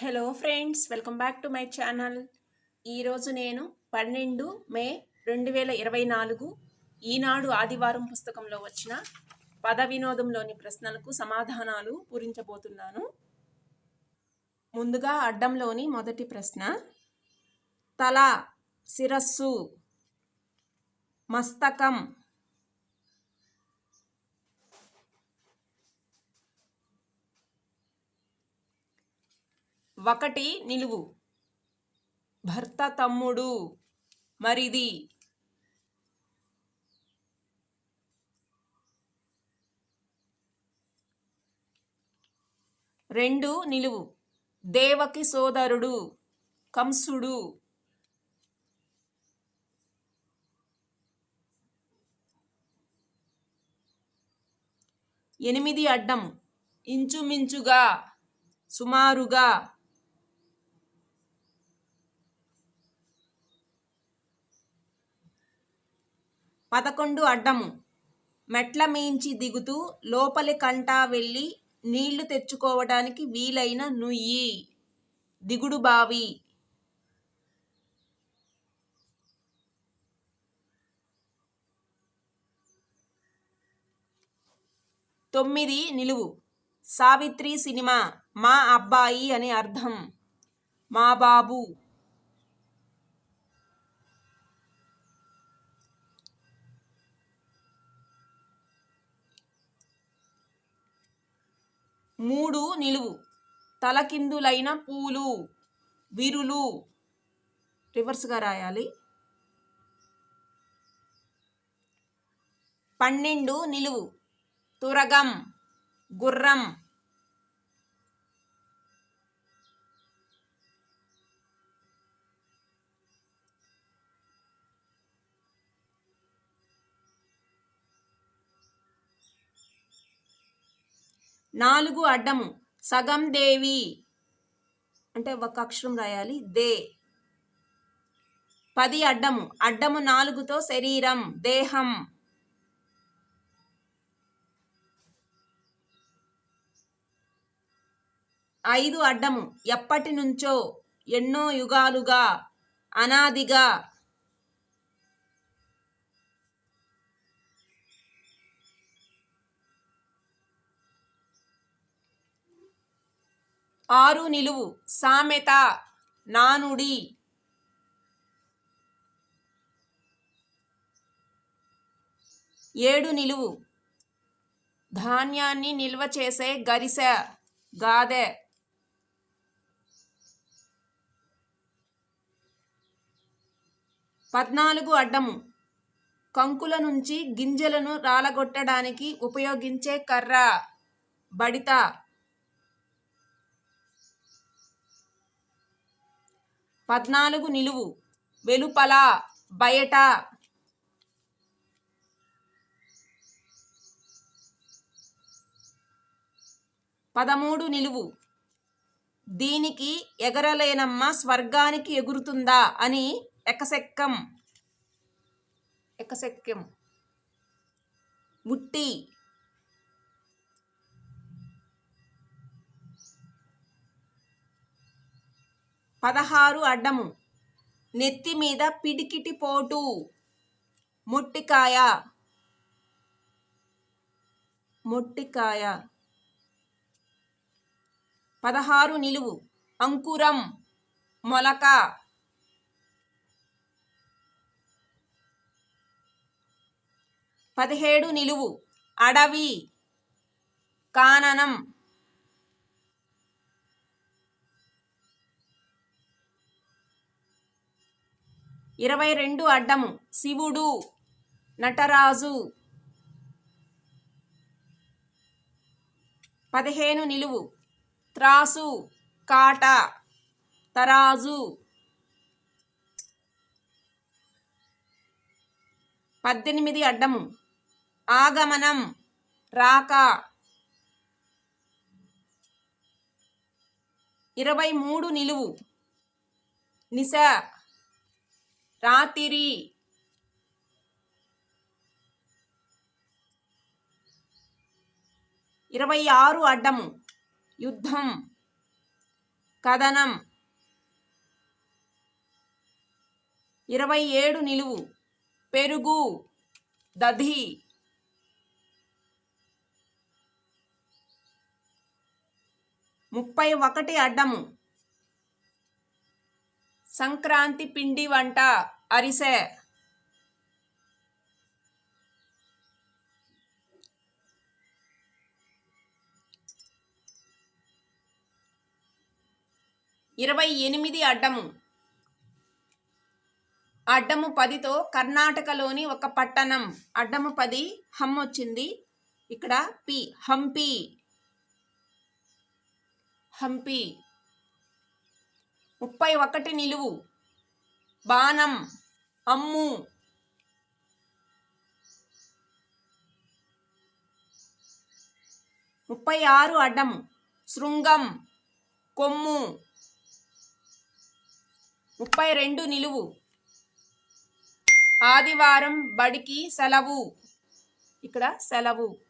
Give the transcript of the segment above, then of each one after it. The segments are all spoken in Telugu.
Hello friends welcome back to my channel ఈరోజు నేను పన్నెండు మే రెండు వేల ఇరవై నాలుగు ఈనాడు ఆదివారం పుస్తకంలో వచ్చిన పద వినోదంలోని ప్రశ్నలకు సమాధానాలు పూరించబోతున్నాను. ముందుగా అడ్డంలోని మొదటి ప్రశ్న. తల శిరస్సు మస్తకం ఒకటి నిలువు. భర్త తమ్ముడు. మరిది. రెండు నిలువు. దేవకి సోదరుడు. కంసుడు. ఎనిమిది అడ్డం. ఇంచుమించుగా. సుమారుగా. పదకొండు అడ్డము. మెట్ల మీంచి దిగుతూ లోపలి కంటా వెళ్ళి నీళ్ళు తెచ్చుకోవడానికి వీలైన నుయ్యి. దిగుడు బావి. తొమ్మిది నిలువు. సావిత్రి సినిమా మా అబ్బాయి అని అర్థం. మా బాబు. మూడు నిలువు. తలకిందులైన పూలు విరులు. రివర్స్గా రాయాలి. పన్నెండు నిలువు. తురగం గుర్రం. నాలుగు అడ్డము. సగం దేవి. అంటే ఒక అక్షరం రాయాలి. దే. పది అడ్డము. అడ్డము నాలుగుతో శరీరం దేహం. ఐదు అడ్డము. ఎప్పటి నుంచో ఎన్నో యుగాలుగా అనాదిగా ఆరు నిలువు. సామెత నానుడి. ఏడు నిలువు. ధాన్యాన్ని నిల్వ చేసే గరిసె గాదె. పద్నాలుగు అడ్డము. కంకుల నుంచి గింజలను రాలగొట్టడానికి ఉపయోగించే కర్ర బడిత. పద్నాలుగు నిలువు. వెలుపల బయట పదమూడు నిలువు. దీనికి ఎగరలేనమ్మ స్వర్గానికి ఎగురుతుందా అని ఎకసెక్కం. ఎకసెక్కం. ముట్టి పదహారు అడ్డము. నెత్తి మీద పిడికిటి పోటు. మొట్టికాయ. మొట్టికాయ. పదహారు నిలువు. అంకురం. మొలక. పదిహేడు నిలువు. అడవి. కాననం. ఇరవై రెండు అడ్డము. శివుడు నటరాజు. పదిహేను నిలువు. త్రాసు కాట తరాజు. పద్దెనిమిది అడ్డము. ఆగమనం రాక. ఇరవై మూడు నిలువు. నిశ రాతిరి. ఇరవై ఆరు అడ్డము. యుద్ధం. కథనం. ఇరవై ఏడు నిలువు. పెరుగు. దధి. ముప్పై ఒకటి అడ్డము. సంక్రాంతి పిండి వంట అరిసె. ఇరవై ఎనిమిది అడ్డము. అడ్డము పదితో కర్ణాటకలోని ఒక పట్టణం. అడ్డము పది హమ్ వచ్చింది. ఇక్కడ పి హంపి. హంపి. ముప్పై ఒకటి నిలువు. బాణం అమ్ము. ముప్పై ఆరు అడ్డం శృంగం కొమ్ము. ముప్పై రెండు నిలువు. ఆదివారం బడికి సెలవు. ఇక్కడ సెలవు.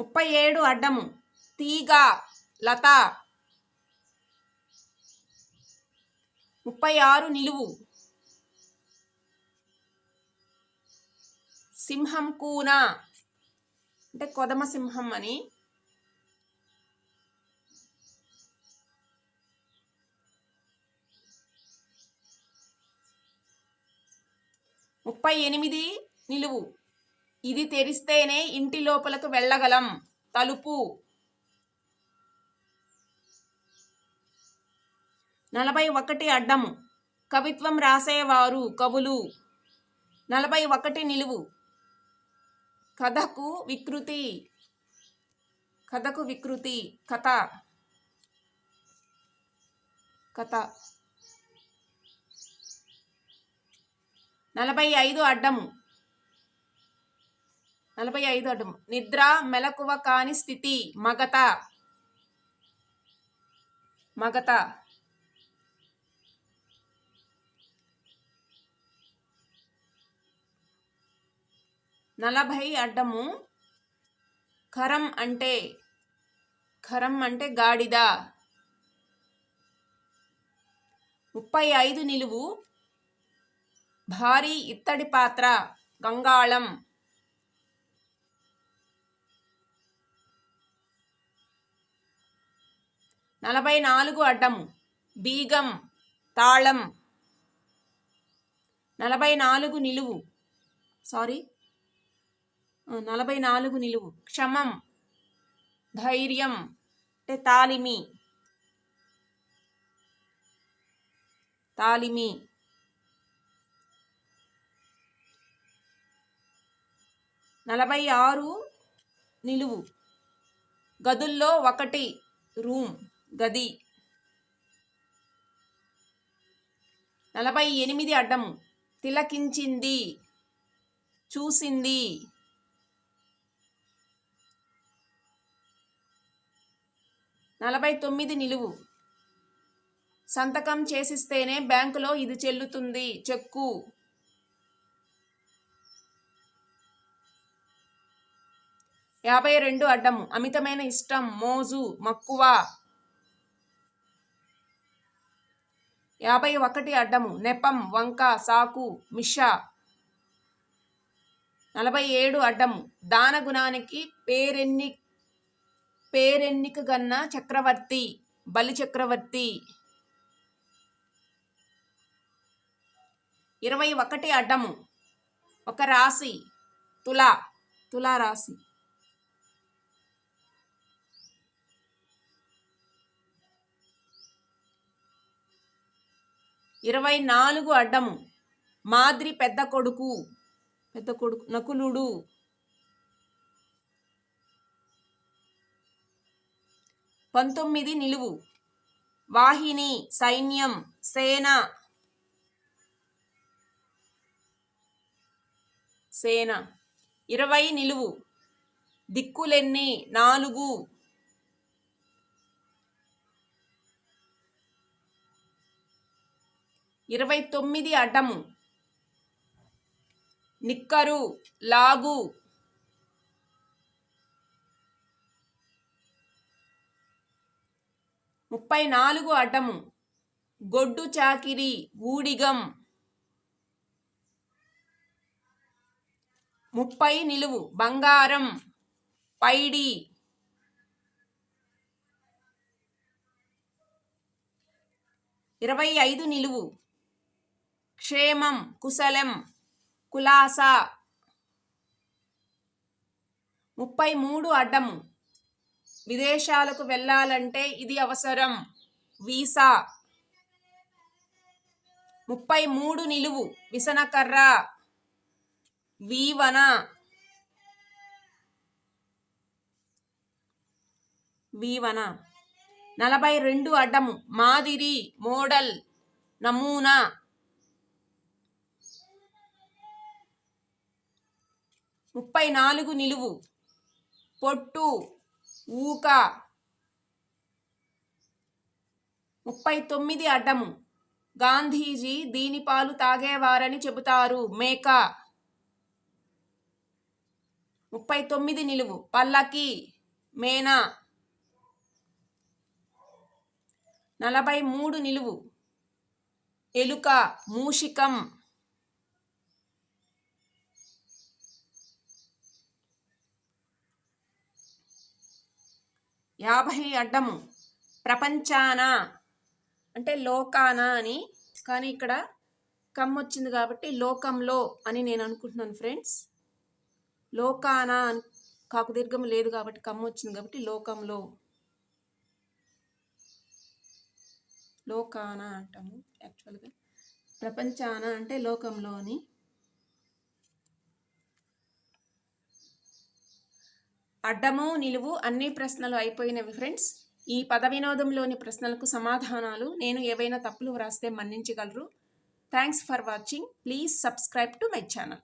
ముప్పై ఏడు అడ్డము. తీగ లత. ముప్పై ఆరు నిలువు. సింహం కూన. అంటే కొదమ సింహం అని. ముప్పై ఎనిమిది నిలువు. ఇది తెరిస్తేనే ఇంటి లోపలకు వెళ్ళగలం. తలుపు. నలభై ఒకటి అడ్డము. కవిత్వం రాసేవారు కవులు. నలభై ఒకటి నిలువు. కథకు వికృతి. కథకు వికృతి. కథ. కథ. నలభై ఐదు అడ్డము. నలభై ఐదు అడ్డము నిద్ర మెలకువ కాని స్థితి మగత. మగత. నలభై అడ్డము. ఖరం అంటే ఖరం అంటే గాడిద. ముప్పై ఐదు నిలువు. భారీ ఇత్తడి పాత్ర గంగాళం. నలభై నాలుగు అడ్డము బీగం తాళం. నలభై నాలుగు నిలువు. సారీ. నలభై నాలుగు నిలువు. క్షమం ధైర్యం అంటే తాలిమి. తాలిమి. నలభై ఆరు నిలువు. గదుల్లో ఒకటి రూమ్. గది. నలభై ఎనిమిది అడ్డం. తిలకించింది. చూసింది. నలభై తొమ్మిది నిలువు. సంతకం చేసిస్తేనే బ్యాంకులో ఇది చెల్లుతుంది. చెక్కు. యాభై రెండు అడ్డం. అమితమైన ఇష్టం. మోజు. మక్కువ. యాభై ఒకటి అడ్డము నెపం వంక సాకు మిష. నలభై ఏడు అడ్డము దానగుణానికి పేరెన్ని పేరెన్నిక గన్న చక్రవర్తి బలి చక్రవర్తి. ఇరవై ఒకటి అడ్డము ఒక రాశి తుల తులా రాశి. ఇరవై నాలుగు అడ్డము. మాద్రి పెద్ద కొడుకు. పెద్ద కొడుకు నకులుడు. పంతొమ్మిది నిలువు. వాహిని సైన్యం సేన. సేన. ఇరవై నిలువు. దిక్కులెన్ని? నాలుగు. ఇరవై తొమ్మిది అటము. నిక్కరు లాగు. ముప్పై నాలుగు అటము. గొడ్డు చాకిరి ఊడిగం. ముప్పై నిలువు బంగారం. పైడి. ఇరవై ఐదు నిలువు. క్షేమం కుశలం కులాస. ముప్పై మూడు అడ్డము విదేశాలకు వెళ్ళాలంటే ఇది అవసరం. వీసా. ముప్పై మూడు నిలువు. విసనకర్ర. వీవన. వీవన. నలభై రెండు అడ్డము. మాదిరి మోడల్ నమూనా. ముప్పై నాలుగు నిలువు. పొట్టు ఊక. ముప్పై తొమ్మిది అడ్డము. గాంధీజీ దీని పాలు తాగేవారని చెబుతారు. మేక. ముప్పై తొమ్మిది నిలువు. పల్లకి. మేనా. నలభై మూడు నిలువు. ఎలుక. మూషికం. యాభై అడ్డము. ప్రపంచాన? అంటే లోకాన అని. కానీ ఇక్కడ కమ్ వచ్చింది కాబట్టి లోకంలో అని నేను అనుకుంటున్నాను ఫ్రెండ్స్. లోకాన అని కాకుదీర్ఘం లేదు కాబట్టి కమ్ వచ్చింది కాబట్టి లోకంలో. లోకాన అంటాము యాక్చువల్గా. ప్రపంచాన అంటే లోకంలో అని. అడ్డము నిలువు అన్ని ప్రశ్నలు అయిపోయినవి ఫ్రెండ్స్. ఈ పద వినోదంలోని ప్రశ్నలకు సమాధానాలు నేను ఏవైనా తప్పులు వ్రాస్తే మన్నించగలరు. Thanks for watching please subscribe to my channel